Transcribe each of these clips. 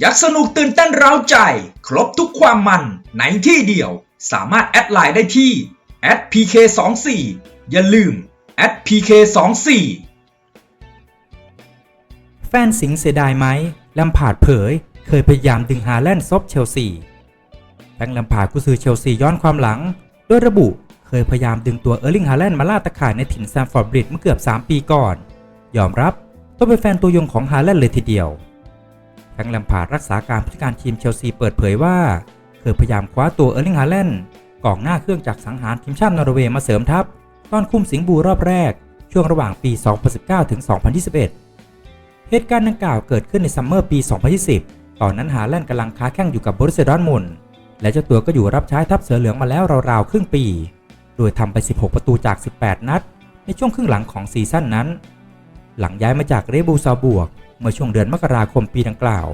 อยากสนุกตื่นเต้นเร้าใจ ครบทุกความมันในที่เดียว สามารถแอดไลน์ได้ที่ @pk24 อย่าลืม @pk24 แฟนสิงห์เสียดายไหมลมพาดเผย เคยพยายามดึงฮาแลนด์ซบเชลซีแฟรงค์ลมพาดกุซือเชลซีย้อนความหลัง โดยระบุเคยพยายามดึงตัวเออร์ลิงฮาแลนด์มาล่าตะข่ายในถิ่นแซมฟอร์ดบริดเมื่อเกือบ 3 ปีก่อน ยอมรับต้องเป็นแฟนตัวยงของฮาแลนด์เลยทีเดียว งค์แลมพาร์ดรักษาการผู้จัดการทีมเชลซีเปิดเผยว่าเคยพยายามคว้าตัวเออร์ลิงฮาแลนด์กองหน้าเครื่องจักรสังหารทีมชาตินอร์เวย์มาเสริมทัพ ตอนคุมสิงบูรอบแรก ช่วงระหว่างปี 2019 ถึง 2021 เหตุการณ์ดังกล่าวเกิดขึ้นในซัมเมอร์ปี 2020 ตอนนั้นฮาแลนด์กำลังค้าแข่งอยู่กับบรุสเซดอร์ทมุนและเจ้าตัวก็อยู่รับใช้ทัพเสือเหลืองมาแล้วราวๆครึ่งปี โดยทำไป 16 ประตูจาก 18 นัด ในช่วงครึ่งหลังของซีซั่นนั้น หลังย้ายมาจากเรบูซาบวก เมื่อช่วงเดือนมกราคมปีดังกล่าว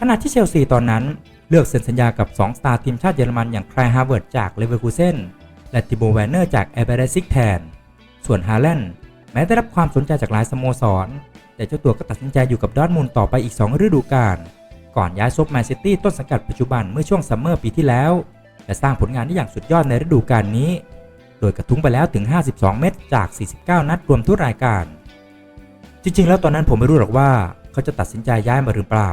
ขณะที่เชลซีตอนนั้นเลือกเซ็นสัญญากับ 2 สตาร์ทีมชาติเยอรมันอย่างไคลฮาร์เวิร์ดจากเลเวอร์คูเซนและติโบแวนเนอร์จากเอเบเรซิกแทน ส่วนฮาแลนด์แม้ได้รับความสนใจจากหลายสโมสร แต่เจ้าตัวก็ตัดสินใจอยู่กับดอทมุนด์ต่อไปอีก 2 ฤดูกาล ก่อนย้ายซบแมนซิตี้ต้นสังกัดปัจจุบันเมื่อช่วงซัมเมอร์ปีที่แล้ว และสร้างผลงานได้อย่างสุดยอดในฤดูกาลนี้ โดยกระทุ้งไปแล้วถึง 52 เม็ดจาก 49 นัดรวมทุกรายการ จริงๆ แล้วตอนนั้นผมไม่รู้หรอกว่าเขาจะตัดสินใจย้ายมาหรือเปล่า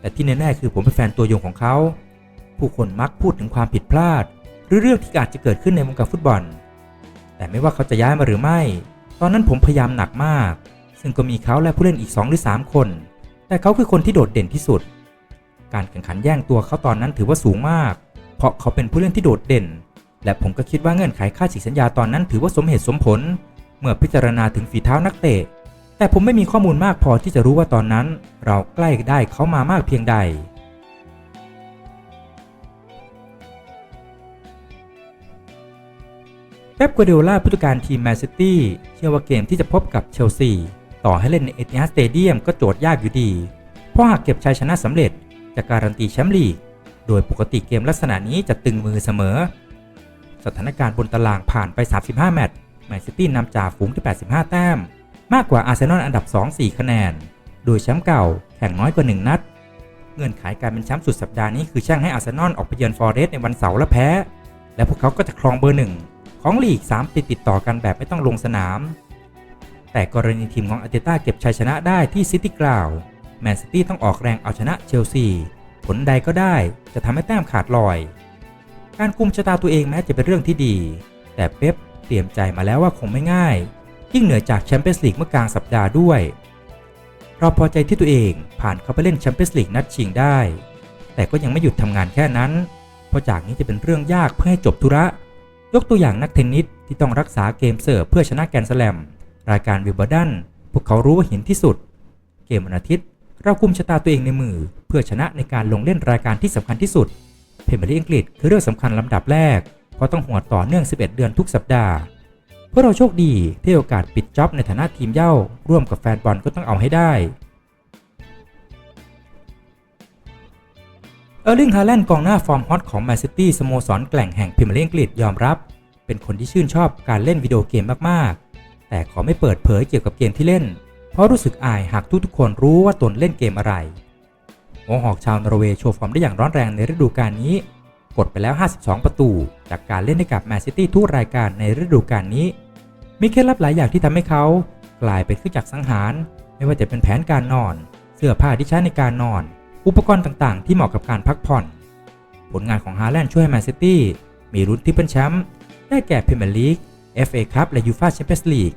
แต่ที่แน่ๆคือผมเป็นแฟนตัวยงของเขา ผู้คนมักพูดถึงความผิดพลาด หรือเรื่องที่อาจจะเกิดขึ้นในวงการฟุตบอล แต่ไม่ว่าเขาจะย้ายมาหรือไม่ ตอนนั้นผมพยายามหนักมาก ซึ่งก็มีเขาและผู้เล่นอีก2หรือ3คน แต่เขาคือคนที่โดดเด่นที่สุด การแข่งขันแย่งตัวเขาตอนนั้นถือว่าสูงมาก เพราะเขาเป็นผู้เล่นที่โดดเด่น และผมก็คิดว่าเงื่อนไขค่าฉีกสัญญาตอนนั้นถือว่าสมเหตุสมผล เมื่อพิจารณาถึงฝีเท้านักเตะ แต่ผมไม่มีข้อมูลมากพอที่จะรู้ว่าตอนนั้น เราใกล้ได้เขามามากเพียงใด เป๊ปกัวเดโอลาผู้จัดการทีมแมนซิตี้เชื่อว่าเกมที่จะพบกับเชลซีต่อให้เล่นในเอติฮัดสเตเดียมก็โจทย์ยากอยู่ดี เพราะหากเก็บชัยชนะสำเร็จจะการันตีแชมป์ลีก โดยปกติเกมลักษณะนี้จะตึงมือเสมอ สถานการณ์บนตารางผ่านไป 35 แมตช์แมนซิตี้นำจ่าฝูงที่ 85 แต้ม มากกว่าอาร์เซนอลอันดับ 2-4 คะแนน โดยแชมป์เก่าแข่งน้อยกว่า 1 นัด เงื่อนไขการเป็นแชมป์สุดสัปดาห์นี้คือช่างให้อาร์เซนอลออกไปเยือนฟอร์เรสต์ในวันเสาร์และแพ้ และพวกเขาก็จะครองเบอร์หนึ่งของลีก3ปีติดต่อกันแบบไม่ต้องลงสนาม แต่กรณีทีมของอาร์เตต้าเก็บชัยชนะได้ที่ซิตี้กราวแมนซิตี้ต้องออกแรงเอาชนะเชลซีผลใดก็ได้จะทำให้แต้มขาดลอย การกุมชะตาตัวเองแม้จะเป็นเรื่องที่ดี แต่เป๊ปเตรียมใจมาแล้วว่าคงไม่ง่าย ยิ่งเหนือจากแชมเปี้ยนส์ลีกเมื่อกลางสัปดาห์ด้วย เราพอใจที่ตัวเองผ่านเข้าไปเล่นแชมเปี้ยนส์ลีกนัดชิงได้ แต่ก็ยังไม่หยุดทำงานแค่นั้น เพราะจากนี้จะเป็นเรื่องยากเพื่อให้จบธุระ ยกตัวอย่างนักเทนนิสที่ต้องรักษาเกมเสิร์ฟเพื่อชนะแกนสแลมรายการวิมเบิลดันพวกเขารู้ว่าหินที่สุด เกมวันอาทิตย์ เรากุมชะตาตัวเองในมือ เพื่อชนะในการลงเล่นรายการที่สำคัญที่สุดเพรเมียร์ลีอังกฤษคือเรื่องสำคัญลำดับแรก เพราะต้องหัวต่อเนื่อง 11 เดือนทุกสัปดาห์ พราะเราโชคดีที่โอกาสปิดจ็อบในฐานะทีมเย่าร่วมกับแฟนบอลก็ต้องเอาให้ได้เออร์ลิงฮาแลนด์กองหน้าฟอร์มฮอตของแมนซิตี้สโมสรแกล่งแห่งพรีเมียร์ลีกอังกฤษยอมรับ เป็นคนที่ชื่นชอบการเล่นวิดีโอเกมมากๆ แต่ขอไม่เปิดเผยเกี่ยวกับเกมที่เล่น เพราะรู้สึกอายหากทุกๆคนรู้ว่าตนเล่นเกมอะไรหัวหอกชาวนอร์เวย์โชว์ฟอร์มได้อย่างร้อนแรงในฤดูกาลนี้ กดไปแล้ว 52 ประตู จากการเล่นให้กับแมนซิตี้ทุกรายการในฤดูกาลนี้ มีเคล็ดลับหลายอย่างที่ทำให้เขากลายเป็นเครื่องจักรสังหาร ไม่ว่าจะเป็นแผนการนอน เสื้อผ้าที่ใช้ในการนอน อุปกรณ์ต่างๆ ที่เหมาะกับการพักผ่อน ผลงานของฮาแลนด์ช่วยให้แมนซิตี้มีรุ่นที่เป็นแชมป์ได้แก่พรีเมียร์ลีก FA คัพและยูฟ่าแชมเปี้ยนส์ลีก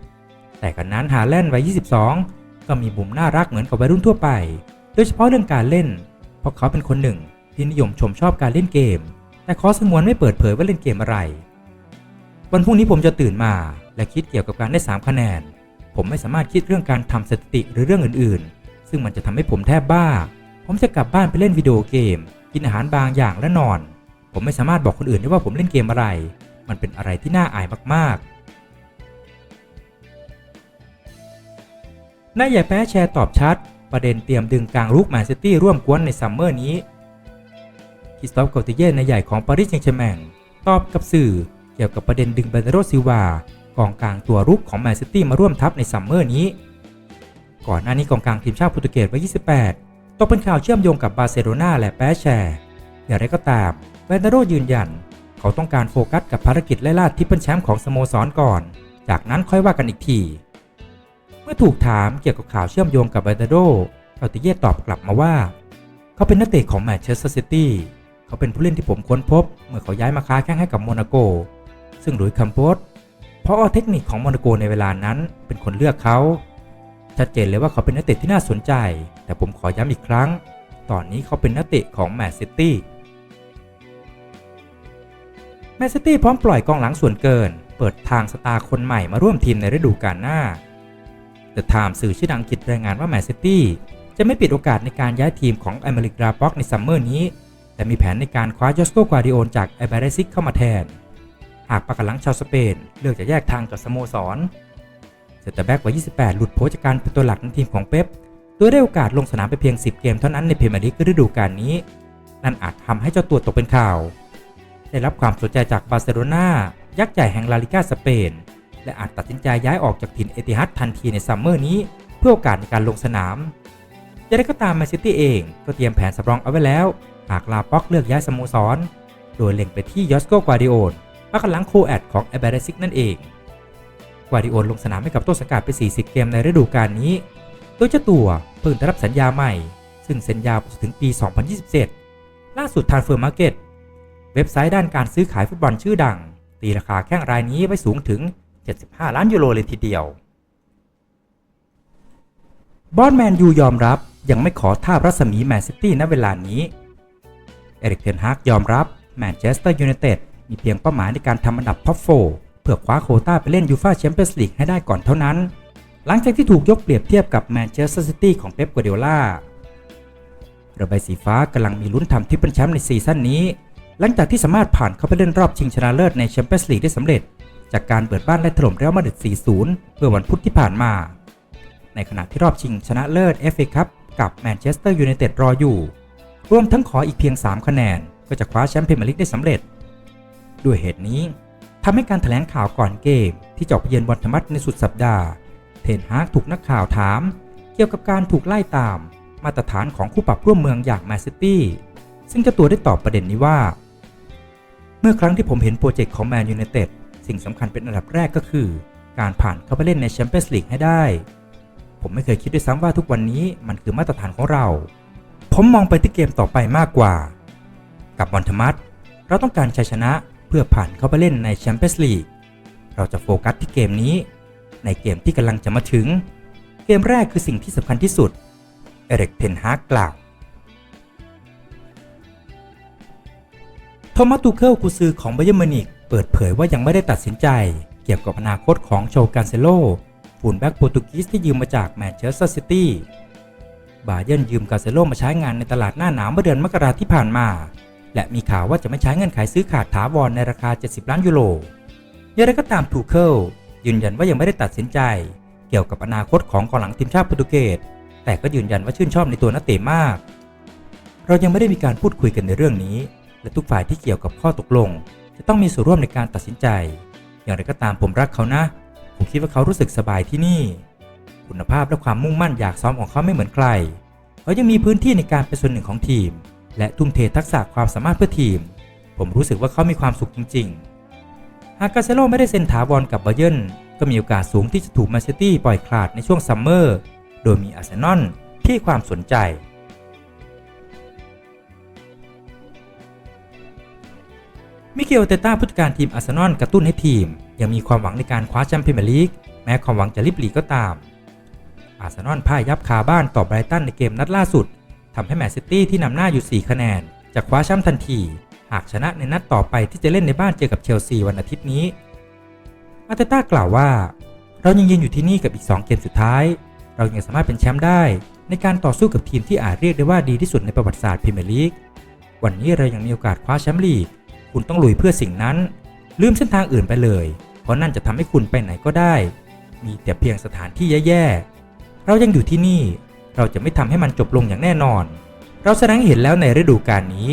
แต่กันนั้นฮาแลนด์วัย 22 ก็มีมุมน่ารักเหมือนกับวัยรุ่นทั่วไป โดยเฉพาะเรื่องการเล่น เพราะเขาเป็นคนหนึ่งที่นิยมชมชอบการเล่นเกม แต่ขอสงวนไม่เปิดเผยว่าเล่นเกมอะไร วันพรุ่งนี้ผมจะตื่นมา และคิดเกี่ยวกับการได้ 3 คะแนน ผมไม่สามารถคิดเรื่องการทำสถิติหรือเรื่องอื่นๆ ซึ่งมันจะทำให้ผมแทบบ้า ผมจะกลับบ้านไปเล่นวิดีโอเกม กินอาหารบางอย่างและนอน ผมไม่สามารถบอกคนอื่นได้ว่าผมเล่นเกมอะไร มันเป็นอะไรที่น่าอายมากๆนายใหญ่แพ้แชร์ตอบชัด ประเด็นเตรียมดึงกลางลุกแมนซิตี้ร่วมกวนในซัมเมอร์นี้คริสตอฟเกาติเย่นายใหญ่ของปารีสแซงต์แชร์แมงตอบกับสื่อเกี่ยวกับประเด็นดึงเบเนโรซิวา กองกลางตัวรุกของแมนซิตี้มาร่วมทัพในซัมเมอร์นี้ ก่อนหน้านี้กองกลางทีมชาติโปรตุเกสวัย28 ตกเป็นข่าวเชื่อมโยงกับบาร์เซโลนาและแปแชร์อย่างไรก็ตามเวนเดโรยืนยัน เขาต้องการโฟกัสกับภารกิจไล่ล่าทิปเปิลแชมป์ของสโมสรก่อน จากนั้นค่อยว่ากันอีกที เมื่อถูกถามเกี่ยวกับข่าวเชื่อมโยงกับเวนเดโรเขาติเย่ตอบกลับมาว่า เขาเป็นนักเตะของแมนเชสเตอร์ซิตี้เขาเป็นผู้เล่นที่ผมค้นพบ เมื่อเขาย้ายมาค้าแข้งให้กับโมนาโก ซึ่งหลุยส์คัมโปส เพราะเทคนิคของโมนาโกในเวลานั้นเป็นคนเลือกเขา ชัดเจนเลยว่าเขาเป็นนักเตะที่น่าสนใจ แต่ผมขอย้ำอีกครั้ง ตอนนี้เขาเป็นนักเตะของแมนซิตี้แมนซิตี้พร้อมปล่อยกองหลังส่วนเกิน เปิดทางสตาร์คนใหม่มาร่วมทีมในฤดูกาลหน้า The Times สื่อชื่อดังอังกฤษรายงานว่าแมนซิตี้จะไม่ปิดโอกาสในการย้ายทีมของอเมริกาบ็อกในซัมเมอร์นี้ แต่มีแผนในการคว้ายอสโกกวาดิโอนจากไอเบรซิกเข้ามาแทน หากปากกาหลังชาวสเปนเลือกจะแยกทางกับสโมสรเซนเตอร์แบ็กวัย 28 หลุดโผจากการเป็นตัวหลักในทีมของเป๊ปโดยได้โอกาสลงสนามไปเพียง 10 เกมเท่านั้นในพรเมียร์ลีกฤดูกาลนี้ นั่นอาจทำให้เจ้าตัวตกเป็นข่าว ได้รับความสนใจจากบาร์เซโลนายักษ์ใหญ่แห่งลาลิกาสเปน และอาจตัดสินใจย้ายออกจากถิ่นเอติฮัดทันทีในซัมเมอร์นี้เพื่อโอกาสในการลงสนามอย่างไรก็ตามแมนซิตี้เองก็เตรียมแผนสำรองเอาไว้แล้ว หากลาป็อกเลือกย้ายสโมสร โดยเล็งไปที่ยอสโกกวาดิโอน พักหลังโคแอดของเอเบเรซิกนั่นเองกวาดิโอลงสนามให้กับต้นสังกัดไป 40 เกมในฤดูกาลนี้ โดยเจ้าตัวเพิ่งได้รับสัญญาใหม่ ซึ่งเซ็นยาไปถึงปี 2027 ล่าสุดทางเฟิร์มมาร์เก็ตเว็บไซต์ด้านการซื้อขายฟุตบอลชื่อดัง ตีราคาแข้งรายนี้ไว้สูงถึง 75 ล้านยูโรเลยทีเดียว บอสแมนยูยอมรับยังไม่ขอท่ารัศมีแมนซิตี้ณเวลานี้ เอริกเทนฮากยอมรับแมนเชสเตอร์ยูไนเต็ด มีเพียงเป้าหมายในการทำอันดับท็อปโฟเพื่อคว้าโคต้าไปเล่นยูฟาแชมเปี้ยนส์ลีกให้ได้ก่อนเท่านั้น หลังจากที่ถูกยกเปรียบเทียบกับแมนเชสเตอร์ซิตี้ของเป๊ปกัวเดล่าเรือใบสีฟ้ากำลังมีลุ้นทำทริปเปิลแชมป์ในซีซั่นนี้ หลังจากที่สามารถผ่านเข้าไปเล่นรอบชิงชนะเลิศในแชมเปี้ยนส์ลีกได้สำเร็จ จากการเปิดบ้านไล่ถล่มเรอัลมาดริด 4-0 เมื่อวันพุธที่ผ่านมา ในขณะที่รอบชิงชนะเลิศ FA คัพกับแมนเชสเตอร์ยูไนเต็ดรออยู่ รวมทั้งขออีกเพียง 3 คะแนน ก็จะคว้าแชมป์พรีเมียร์ลีกได้สำเร็จ ด้วยเหตุนี้ทำให้การถแถลงข่าวก่อนเกม ที่จะเยือนบอลธรรมัสในสุดสัปดาห์ เทนฮากถูกนักข่าวถาม เกี่ยวกับการถูกไล่ตาม มาตรฐานของคู่ปรับร่วมเมืองอย่างแมนซิตี้ซึ่งเจ้าตัวได้ตอบประเด็นนี้ว่า เมื่อครั้งที่ผมเห็นโปรเจกต์ของแมนยูไนเต็ดสิ่งสำคัญเป็นอันดับแรกก็คือ การผ่านเข้าไปเล่นในแชมเปี้ยนส์ลีกให้ได้ ผมไม่เคยคิดด้วยซ้ำว่าทุกวันนี้มันคือมาตรฐานของเรา ผมมองไปที่เกมต่อไปมากกว่า กับบอลธรรมัสเราต้องการชัยชนะ พื่อผ่านเข้าไปเล่นในแชมเปี้ยนส์ลีก เราจะโฟกัสที่เกมนี้ ในเกมที่กำลังจะมาถึง เกมแรกคือสิ่งที่สำคัญที่สุด เอริกเทนฮากกล่าวโทมัสตูเคิลกุซือของไบเยอร์มินิกเปิดเผยว่ายังไม่ได้ตัดสินใจ เกี่ยวกับอนาคตของโชกานเซโลฟูลแบ็กโปรตุกีสที่ยืมมาจากแมนเชสเตอร์ซิตี้บาเยนยืมกาเซโลมาใช้งานในตลาดหน้าหนาวเมื่อเดือนมกราที่ผ่านมา และมีข่าวว่าจะไม่ใช้เงื่อนไขซื้อขาดถาวรในราคา 70 ล้านยูโรอย่างไรก็ตามทูเคิลยืนยันว่ายังไม่ได้ตัดสินใจ เกี่ยวกับอนาคตของกองหลังทีมชาติโปรตุเกส แต่ก็ยืนยันว่าชื่นชอบในตัวนักเตะมาก เรายังไม่ได้มีการพูดคุยกันในเรื่องนี้ และทุกฝ่ายที่เกี่ยวกับข้อตกลง จะต้องมีส่วนร่วมในการตัดสินใจ อย่างไรก็ตามผมรักเขานะ ผมคิดว่าเขารู้สึกสบายที่นี่ คุณภาพและความมุ่งมั่นอยากซ้อมของเขาไม่เหมือนใคร เขายังมีพื้นที่ในการเป็นส่วนหนึ่งของทีม และทุ่มเททักษะความสามารถเพื่อทีม ผมรู้สึกว่าเขามีความสุขจริง ๆ หากกาเซโลไม่ได้เซ็นถาวรกับบาเยิร์นก็มีโอกาสสูงที่จะถูกแมนเชสเตอร์ปล่อยขาดในช่วงซัมเมอร์ โดยมีอาร์เซนอลที่ความสนใจ มิเกลเตต้าผู้จัดการทีมอาร์เซนอลกระตุ้นให้ทีม ยังมีความหวังในการคว้าแชมเป์พรีเมียร์ลีก แม้ความหวังจะลิบหลีก็ตาม อาร์เซนอลพ่ายยับคาบ้านต่อไบรตันในเกมนัดล่าสุด ทำให้แมนซิตี้ที่นำหน้าอยู่ 4 คะแนน จะคว้าแชมป์ทันที หากชนะในนัดต่อไปที่จะเล่นในบ้านเจอกับเชลซีวันอาทิตย์นี้ อาร์เตต้ากล่าวว่า เรายังยืนอยู่ที่นี่กับอีก 2 เกมสุดท้าย เรายังสามารถเป็นแชมป์ได้ ในการต่อสู้กับทีมที่อาจเรียกได้ว่าดีที่สุดในประวัติศาสตร์พรีเมียร์ลีก วันนี้เรายังมีโอกาสคว้าแชมป์ลีก คุณต้องลุยเพื่อสิ่งนั้น ลืมเส้นทางอื่นไปเลย เพราะนั่นจะทำให้คุณไปไหนก็ได้ มีแต่เพียงสถานที่แย่ๆ เรายังอยู่ที่นี่ เราจะไม่ทำให้มันจบลงอย่างแน่นอน เราแสดงเห็นแล้วในฤดูกาลนี้